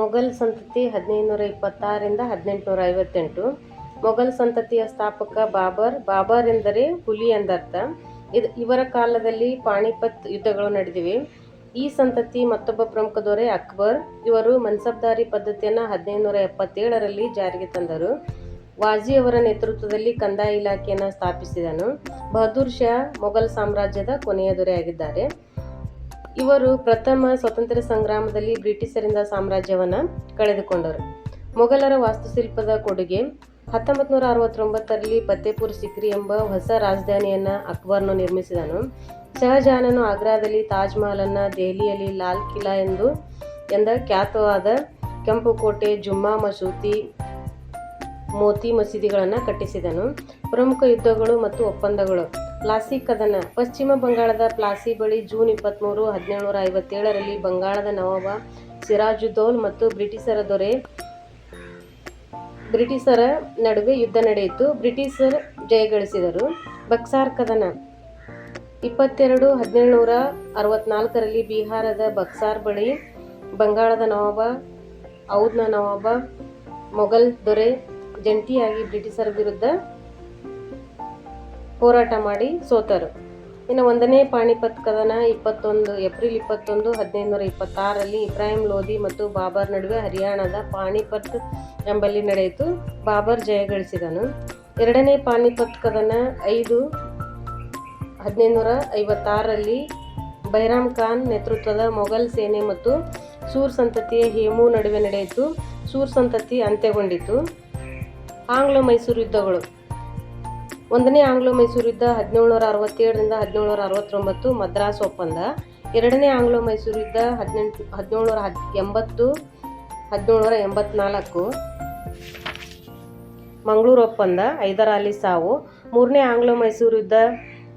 ಮೊಘಲ್ ಸಂತತಿ ಹದಿನೈದುನೂರ ಇಪ್ಪತ್ತಾರರಿಂದ ಹದಿನೆಂಟುನೂರ ಐವತ್ತೆಂಟು. ಮೊಘಲ್ ಸಂತತಿಯ ಸ್ಥಾಪಕ ಬಾಬರ್ ಬಾಬರ್ ಎಂದರೆ ಹುಲಿ ಎಂದರ್ಥ. ಇದು ಇವರ ಕಾಲದಲ್ಲಿ ಪಾಣಿಪತ್ ಯುದ್ಧಗಳು ನಡೆದಿವೆ. ಈ ಸಂತತಿ ಮತ್ತೊಬ್ಬ ಪ್ರಮುಖ ದೊರೆ ಅಕ್ಬರ್. ಇವರು ಮನ್ಸಬ್ದಾರಿ ಪದ್ಧತಿಯನ್ನು ಹದಿನೈದುನೂರ ಎಪ್ಪತ್ತೇಳರಲ್ಲಿ ಜಾರಿಗೆ ತಂದರು. ವಾಜಿ ಅವರ ನೇತೃತ್ವದಲ್ಲಿ ಕಂದಾಯ ಇಲಾಖೆಯನ್ನು ಸ್ಥಾಪಿಸಿದನು. ಬಹದ್ದೂರ್ ಶಾ ಮೊಘಲ್ ಸಾಮ್ರಾಜ್ಯದ ಕೊನೆಯ ದೊರೆಯಾಗಿದ್ದಾರೆ. ಇವರು ಪ್ರಥಮ ಸ್ವಾತಂತ್ರ್ಯ ಸಂಗ್ರಾಮದಲ್ಲಿ ಬ್ರಿಟಿಷರಿಂದ ಸಾಮ್ರಾಜ್ಯವನ್ನು ಕಳೆದುಕೊಂಡರು ಮೊಘಲರ ವಾಸ್ತುಶಿಲ್ಪದ ಕೊಡುಗೆ ಹತ್ತೊಂಬತ್ತು ನೂರ ಅರವತ್ತೊಂಬತ್ತರಲ್ಲಿ ಫತೇಪುರ್ ಸಿಕ್ರಿ ಎಂಬ ಹೊಸ ರಾಜಧಾನಿಯನ್ನು ಅಕ್ಬರ್ನು ನಿರ್ಮಿಸಿದನು. ಶಹಜಹಾನನು ಆಗ್ರಾದಲ್ಲಿ ತಾಜ್ ಮಹಲನ್ನು, ದೆಹಲಿಯಲ್ಲಿ ಲಾಲ್ ಕಿಲಾ ಎಂದು, ಎಂದ ಖ್ಯಾತವಾದ ಕೆಂಪು ಕೋಟೆ ಜುಮ್ಮಾ ಮಸೂತಿ, ಮೋತಿ ಮಸೀದಿಗಳನ್ನು ಕಟ್ಟಿಸಿದನು. ಪ್ರಮುಖ ಯುದ್ಧಗಳು ಮತ್ತು ಒಪ್ಪಂದಗಳು. ಪ್ಲಾಸಿ ಕದನ. ಪಶ್ಚಿಮ ಬಂಗಾಳದ ಪ್ಲಾಸಿ ಬಳಿ ಜೂನ್ ಇಪ್ಪತ್ತ್ಮೂರು ಹದಿನೇಳುನೂರ ಐವತ್ತೇಳರಲ್ಲಿ ಬಂಗಾಳದ ನವಾಬ ಸಿರಾಜುದ್ದೌಲ್ ಮತ್ತು ಬ್ರಿಟಿಷರ ದೊರೆ, ಬ್ರಿಟಿಷರ ನಡುವೆ ಯುದ್ಧ ನಡೆಯಿತು. ಬ್ರಿಟಿಷರ್ ಜಯಗಳಿಸಿದರು. ಬಕ್ಸಾರ್ ಕದನ. ಇಪ್ಪತ್ತೆರಡು ಹದಿನೇಳುನೂರ ಅರವತ್ನಾಲ್ಕರಲ್ಲಿ ಬಿಹಾರದ ಬಕ್ಸಾರ್ ಬಳಿ ಬಂಗಾಳದ ನವಾಬ, ಔದ್ನ ನವಾಬ, ಮೊಘಲ್ ದೊರೆ ಜಂಟಿಯಾಗಿ ಬ್ರಿಟಿಷರ ವಿರುದ್ಧ ಹೋರಾಟ ಮಾಡಿ ಸೋತರು. ಇನ್ನು ಒಂದನೇ ಪಾಣಿಪತ್ ಕದನ ಇಪ್ಪತ್ತೊಂದು, ಏಪ್ರಿಲ್ ಇಪ್ಪತ್ತೊಂದು, ಹದಿನೈದುನೂರ ಇಪ್ಪತ್ತಾರರಲ್ಲಿ ಇಬ್ರಾಹಿಂ ಲೋಧಿ ಮತ್ತು ಬಾಬರ್ ನಡುವೆ ಹರಿಯಾಣದ ಪಾಣಿಪತ್ ಎಂಬಲ್ಲಿ ನಡೆಯಿತು. ಬಾಬರ್ ಜಯಗಳಿಸಿದನು. ಎರಡನೇ ಪಾಣಿಪತ್ ಕದನ ಐದು, ಹದಿನೈದುನೂರ ಐವತ್ತಾರರಲ್ಲಿ ಬೈರಾಮ್ ಖಾನ್ ನೇತೃತ್ವದ ಮೊಘಲ್ ಸೇನೆ ಮತ್ತು ಸೂರ್ ಸಂತತಿಯ ಹೇಮು ನಡುವೆ ನಡೆಯಿತು. ಸೂರ್ ಸಂತತಿ ಅಂತ್ಯಗೊಂಡಿತು. ಆಂಗ್ಲ ಮೈಸೂರು ಯುದ್ಧಗಳು. ಒಂದನೇ ಆಂಗ್ಲೋ ಮೈಸೂರು ಯುದ್ಧ ಹದಿನೇಳುನೂರ ಅರವತ್ತೇಳರಿಂದ ಹದಿನೇಳುನೂರ ಅರವತ್ತೊಂಬತ್ತು ಮದ್ರಾಸ್ ಒಪ್ಪಂದ. ಎರಡನೇ ಆಂಗ್ಲೋ ಮೈಸೂರು ಯುದ್ಧ ಹದಿನೆಂಟು, ಹದಿನೇಳುನೂರ ಹದ್ ಎಂಬತ್ತು, ಹದಿನೇಳುನೂರ ಎಂಬತ್ನಾಲ್ಕು. ಮಂಗಳೂರು ಒಪ್ಪಂದ ಐದರಾಲಿ ಸಾವು. ಮೂರನೇ ಆಂಗ್ಲೋ ಮೈಸೂರು ಯುದ್ಧ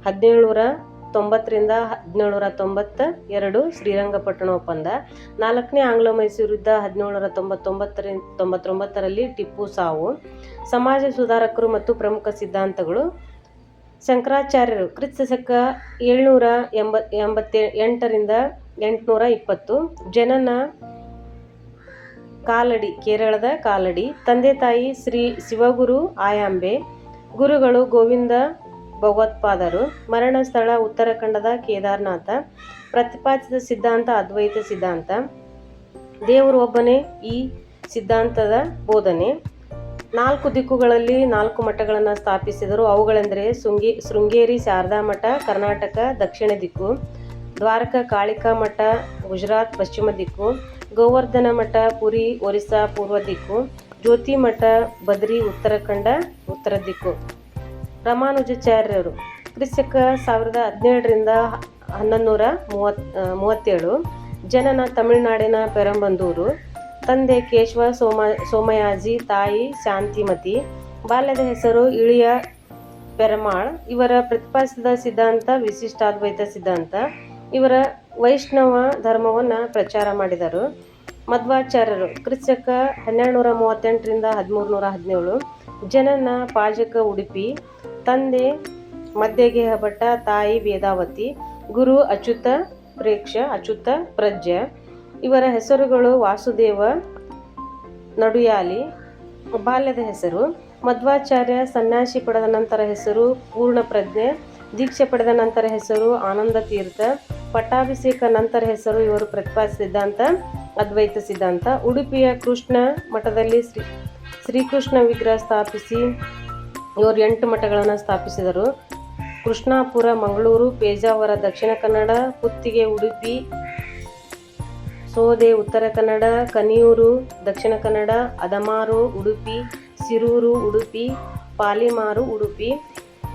ಹದಿನೇಳುನೂರ ತೊಂಬತ್ತರಿಂದ ಹದಿನೇಳುನೂರ ತೊಂಬತ್ತ ಎರಡು ಶ್ರೀರಂಗಪಟ್ಟಣ ಒಪ್ಪಂದ. ನಾಲ್ಕನೇ ಆಂಗ್ಲೋ ಮೈಸೂರು ಯುದ್ಧ ಹದಿನೇಳುನೂರ ತೊಂಬತ್ತೊಂಬತ್ತರ, ತೊಂಬತ್ತೊಂಬತ್ತರಲ್ಲಿ ಟಿಪ್ಪು ಸಾವು. ಸಮಾಜ ಸುಧಾರಕರು ಮತ್ತು ಪ್ರಮುಖ ಸಿದ್ಧಾಂತಗಳು. ಶಂಕರಾಚಾರ್ಯರು ಕ್ರಿಸ್ತ ಶಕ ಏಳ್ನೂರ ಎಂಬತ್ ಎಂಬತ್ತೆ, ಎಂಟರಿಂದ ಎಂಟುನೂರ ಇಪ್ಪತ್ತು. ಜನನ ಕಾಲಡಿ, ಕೇರಳದ ಕಾಲಡಿ. ತಂದೆ ತಾಯಿ ಶ್ರೀ ಶಿವಗುರು ಆಯಾಂಬೆ. ಗುರುಗಳು ಗೋವಿಂದ ಭಗವತ್ಪಾದರು. ಮರಣ ಸ್ಥಳ ಉತ್ತರಾಖಂಡದ ಕೇದಾರನಾಥ. ಪ್ರತಿಪಾದಿಸಿದ ಸಿದ್ಧಾಂತ ಅದ್ವೈತ ಸಿದ್ಧಾಂತ. ದೇವರು ಒಬ್ಬನೇ ಈ ಸಿದ್ಧಾಂತದ ಬೋಧನೆ. ನಾಲ್ಕು ದಿಕ್ಕುಗಳಲ್ಲಿ ನಾಲ್ಕು ಮಠಗಳನ್ನು ಸ್ಥಾಪಿಸಿದರು. ಅವುಗಳೆಂದರೆ ಶೃಂಗಿ, ಶೃಂಗೇರಿ, ಶಾರದಾ ಮಠ, ಕರ್ನಾಟಕ, ದಕ್ಷಿಣ ದಿಕ್ಕು, ದ್ವಾರಕಾ, ಕಾಳಿಕಾ ಮಠ, ಗುಜರಾತ್, ಪಶ್ಚಿಮ ದಿಕ್ಕು, ಗೋವರ್ಧನ ಮಠ, ಪುರಿ, ಒರಿಸ್ಸಾ, ಪೂರ್ವ ದಿಕ್ಕು, ಜ್ಯೋತಿ ಮಠ, ಬದ್ರಿ, ಉತ್ತರಾಖಂಡ, ಉತ್ತರ ದಿಕ್ಕು. ರಾಮಾನುಜಾಚಾರ್ಯರು ಕ್ರಿಸ್ತಕ ಸಾವಿರದ ಹದಿನೇಳರಿಂದ ಹನ್ನೊಂದುನೂರ ಮೂವತ್ ಮೂವತ್ತೇಳು, ಜನನ ತಮಿಳುನಾಡಿನ ಪೆರಂಬಂದೂರು, ತಂದೆ ಕೇಶವ ಸೋಮ, ಸೋಮಯಾಜಿ, ತಾಯಿ ಶಾಂತಿಮತಿ, ಬಾಲ್ಯದ ಹೆಸರು ಇಳಿಯ ಪೆರಮಾಳ್, ಇವರ ಪ್ರತಿಪಾದಿಸಿದ ಸಿದ್ಧಾಂತ ವಿಶಿಷ್ಟಾದ್ವೈತ ಸಿದ್ಧಾಂತ, ಇವರ ವೈಷ್ಣವ ಧರ್ಮವನ್ನು ಪ್ರಚಾರ ಮಾಡಿದರು. ಮಧ್ವಾಚಾರ್ಯರು ಕ್ರಿಸ್ತಕ ಹನ್ನೆರಡುನೂರ ಮೂವತ್ತೆಂಟರಿಂದ ಹದಿಮೂರು ನೂರ ಹದಿನೇಳು, ಜನನ ಪಾಜಕ ಉಡುಪಿ ತಂದೆ, ಮಧ್ಯಗೇಹ ಭಟ್ಟ, ತಾಯಿ ವೇದಾವತಿ, ಗುರು ಅಚ್ಯುತ, ಪ್ರೇಕ್ಷ ಅಚ್ಯುತ, ಪ್ರಜ್ಞ. ಇವರ ಹೆಸರುಗಳು ವಾಸುದೇವ, ನಡುಯಾಲಿ, ಬಾಲ್ಯದ ಹೆಸರು. ಮಧ್ವಾಚಾರ್ಯ ಸನ್ಯಾಸಿ ಪಡೆದ ನಂತರ ಹೆಸರು ಪೂರ್ಣ ಪ್ರಜ್ಞೆ. ದೀಕ್ಷೆ ಪಡೆದ ನಂತರ ಹೆಸರು ಆನಂದ ತೀರ್ಥ. ಪಟ್ಟಾಭಿಷೇಕ ನಂತರ ಹೆಸರು ಇವರು ಪ್ರತಿಪಾದಿಸಿದ ಸಿದ್ಧಾಂತ, ಅದ್ವೈತ ಸಿದ್ಧಾಂತ. ಉಡುಪಿಯ ಕೃಷ್ಣ ಮಠದಲ್ಲಿ ಶ್ರೀ, ಶ್ರೀಕೃಷ್ಣ ವಿಗ್ರಹ ಸ್ಥಾಪಿಸಿ ಇವರು ಎಂಟು ಮಠಗಳನ್ನು ಸ್ಥಾಪಿಸಿದರು. ಕೃಷ್ಣಾಪುರ, ಮಂಗಳೂರು, ಪೇಜಾವರ, ದಕ್ಷಿಣ ಕನ್ನಡ, ಕುತ್ತಿಗೆ, ಉಡುಪಿ, ಸೋದೆ, ಉತ್ತರ ಕನ್ನಡ, ಕನಿಯೂರು, ದಕ್ಷಿಣ ಕನ್ನಡ, ಅದಮಾರು, ಉಡುಪಿ, ಸಿರೂರು, ಉಡುಪಿ, ಪಾಲಿಮಾರು, ಉಡುಪಿ.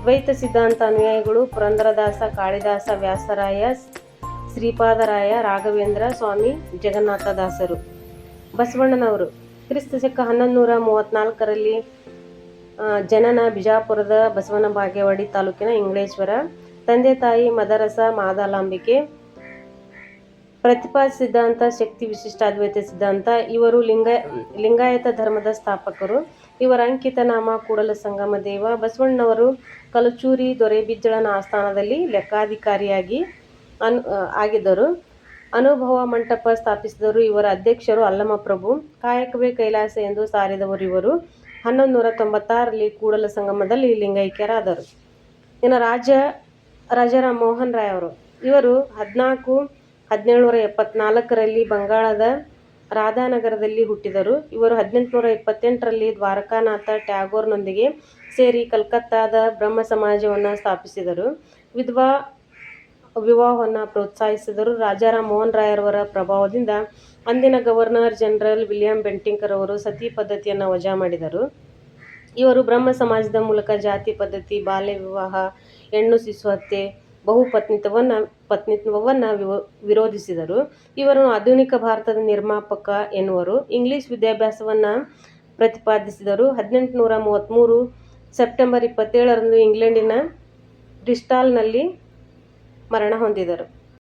ದ್ವೈತ ಸಿದ್ಧಾಂತ ಅನುಯಾಯಿಗಳು ಪುರಂದರದಾಸ, ಕಾಳಿದಾಸ, ವ್ಯಾಸರಾಯ, ಶ್ರೀಪಾದರಾಯ, ರಾಘವೇಂದ್ರ ಸ್ವಾಮಿ, ಜಗನ್ನಾಥದಾಸರು. ಬಸವಣ್ಣನವರು. ಕ್ರಿಸ್ತ ಶಕ ಹನ್ನೊಂದು ನೂರ ಮೂವತ್ತ್ನಾಲ್ಕರಲ್ಲಿ ಜನನ ಬಿಜಾಪುರದ ಬಸವನ ಬಾಗೇವಾಡಿ ತಾಲೂಕಿನ ಇಂಗ್ಲೇಶ್ವರ. ತಂದೆ ತಾಯಿ ಮದರಸ ಮಾದಾಲಾಂಬಿಕೆ. ಪ್ರತಿಪಾದ ಸಿದ್ಧಾಂತ, ಶಕ್ತಿ ವಿಶಿಷ್ಟಾದ್ವೈತ ಸಿದ್ಧಾಂತ. ಇವರು ಲಿಂಗ, ಲಿಂಗಾಯತ ಧರ್ಮದ ಸ್ಥಾಪಕರು. ಇವರ ಅಂಕಿತ ನಾಮ, ಕೂಡಲ ಸಂಗಮ ದೇವ. ಬಸವಣ್ಣವರು ಕಲಚೂರಿ ದೊರೆಬಿಜ್ಜಳನ ಆಸ್ಥಾನದಲ್ಲಿ ಲೆಕ್ಕಾಧಿಕಾರಿಯಾಗಿ ಅನು ಆಗಿದ್ದರು. ಅನುಭವ ಮಂಟಪ ಸ್ಥಾಪಿಸಿದರು ಇವರ ಅಧ್ಯಕ್ಷರು ಅಲ್ಲಮಪ್ರಭು. ಕಾಯಕವೇ ಕೈಲಾಸ ಎಂದು ಸಾರಿದವರು ಇವರು. ಹನ್ನೊಂದು ನೂರ ತೊಂಬತ್ತಾರರಲ್ಲಿ ಕೂಡಲ ಸಂಗಮದಲ್ಲಿ ಲಿಂಗೈಕ್ಯರಾದರು. ಇನ್ನು ರಾಜ, ರಾಜಾರಾಮ್ ಮೋಹನ್ ರಾಯ್ ಅವರು. ಇವರು ಹದಿನಾಲ್ಕು ಹದಿನೇಳುನೂರ ಎಪ್ಪತ್ನಾಲ್ಕರಲ್ಲಿ ಬಂಗಾಳದ ರಾಧಾನಗರದಲ್ಲಿ ಹುಟ್ಟಿದರು. ಇವರು ಹದಿನೆಂಟುನೂರ ಇಪ್ಪತ್ತೆಂಟರಲ್ಲಿ ದ್ವಾರಕಾನಾಥ ಟ್ಯಾಗೋರ್ನೊಂದಿಗೆ ಸೇರಿ ಕಲ್ಕತ್ತಾದ ಬ್ರಹ್ಮ ಸಮಾಜವನ್ನು ಸ್ಥಾಪಿಸಿದರು. ವಿಧವಾ ವಿವಾಹವನ್ನು ಪ್ರೋತ್ಸಾಹಿಸಿದರು. ರಾಜಾರಾಮ್ ಮೋಹನ್ ರಾಯರವರ ಪ್ರಭಾವದಿಂದ ಅಂದಿನ ಗವರ್ನರ್ ಜನರಲ್ ವಿಲಿಯಂ ಬೆಂಟಿಂಕರ್ ಅವರು ಸತಿ ಪದ್ಧತಿಯನ್ನು ವಜಾ ಮಾಡಿದರು. ಇವರು ಬ್ರಹ್ಮ ಸಮಾಜದ ಮೂಲಕ ಜಾತಿ ಪದ್ಧತಿ, ಬಾಲ್ಯ ವಿವಾಹ, ಹೆಣ್ಣು ಶಿಶು ಹತ್ಯೆ, ಬಹುಪತ್ನಿತ್ವವನ್ನು, ಪತ್ನಿತ್ವವನ್ನು ವಿವ- ವಿರೋಧಿಸಿದರು. ಇವರು ಆಧುನಿಕ ಭಾರತದ ನಿರ್ಮಾಪಕ ಎನ್ನುವರು. ಇಂಗ್ಲಿಷ್ ವಿದ್ಯಾಭ್ಯಾಸವನ್ನು ಪ್ರತಿಪಾದಿಸಿದರು. ಹದಿನೆಂಟುನೂರ ಮೂವತ್ತ್ಮೂರು ಸೆಪ್ಟೆಂಬರ್ ಇಪ್ಪತ್ತೇಳರಂದು ಇಂಗ್ಲೆಂಡಿನ ಬ್ರಿಸ್ಟಾಲ್ನಲ್ಲಿ ಮರಣ ಹೊಂದಿದರು.